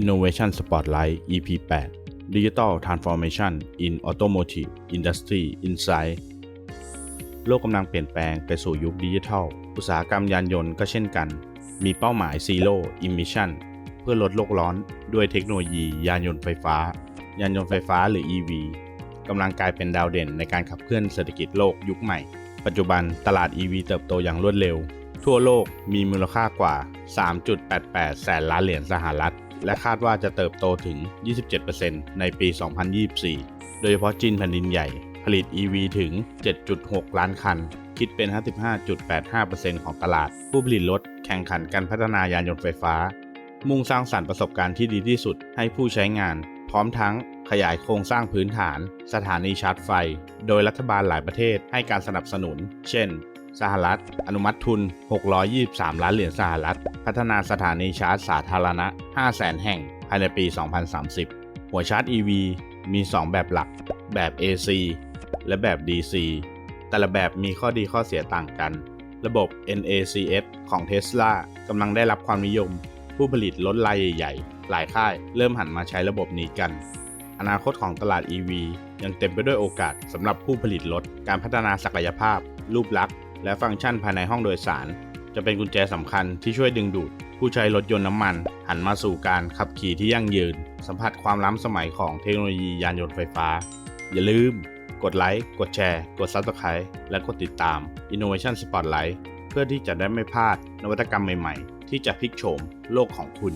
Innovation Spotlight EP 8 Digital Transformation in Automotive Industry Insight โลกกำลังเปลี่ยนแปลงไปสู่ยุคดิจิทัล อุตสาหกรรมยานยนต์ก็เช่นกัน มีเป้าหมาย Zero Emission เพื่อลดโลกร้อนด้วยเทคโนโลยียานยนต์ไฟฟ้า ยานยนต์ไฟฟ้าหรือ EV กำลังกลายเป็นดาวเด่นในการขับเคลื่อนเศรษฐกิจโลกยุคใหม่ ปัจจุบันตลาด EV เติบโตอย่างรวดเร็ว ทั่วโลกมีมูลค่ากว่า 3.88 แสนล้านเหรียญสหรัฐ และคาดว่าจะเติบโตถึง 27%ในปี 2024 โดยเฉพาะจีนแผ่นดินใหญ่ ผลิต EV ถึง 7.6 ล้านคัน คิดเป็น 55.85%ของตลาด ผู้ผลิตรถแข่งขันการพัฒนายานยนต์ไฟฟ้า มุ่งสร้างสรรค์ประสบการณ์ที่ดีที่สุดให้ผู้ใช้งาน พร้อมทั้ง ขยายโครงสร้างพื้นฐาน สถานีชาร์จไฟ โดยรัฐบาลหลายประเทศให้การสนับสนุน เช่น สหรัฐ อนุมัติทุน 623 ล้านเหรียญสหรัฐ พัฒนาสถานีชาร์จสาธารณะ 500,000 แห่ง ภายในปี 2030 หัวชาร์จ EV มี 2 แบบหลัก แบบ AC และแบบ DC แต่ละแบบมีข้อดีข้อเสียต่างกัน ระบบ NACS ของ Tesla กำลังได้รับความนิยม ผู้ผลิตรถรายใหญ่ๆ หลายค่ายเริ่มหันมาใช้ระบบนี้กัน อนาคตของตลาด EV ยังเต็มไปด้วยโอกาสสำหรับผู้ผลิตรถ การพัฒนาศักยภาพ รูปลักษณ์ และฟังก์ชันภายในห้องโดยสาร จะเป็นกุญแจสำคัญที่ช่วยดึงดูด ผู้ใช้รถยนต์น้ำมัน หันมาสู่การขับขี่ที่ยั่งยืน สัมผัสความล้ำสมัยของเทคโนโลยียานยนต์ไฟฟ้า อย่าลืม กดไลค์ กดแชร์ กด Subscribe และกดติดตาม Innovation Spotlight เพื่อที่จะได้ไม่พลาดนวัตกรรมใหม่ๆ ที่จะพลิกโฉมโลกของคุณ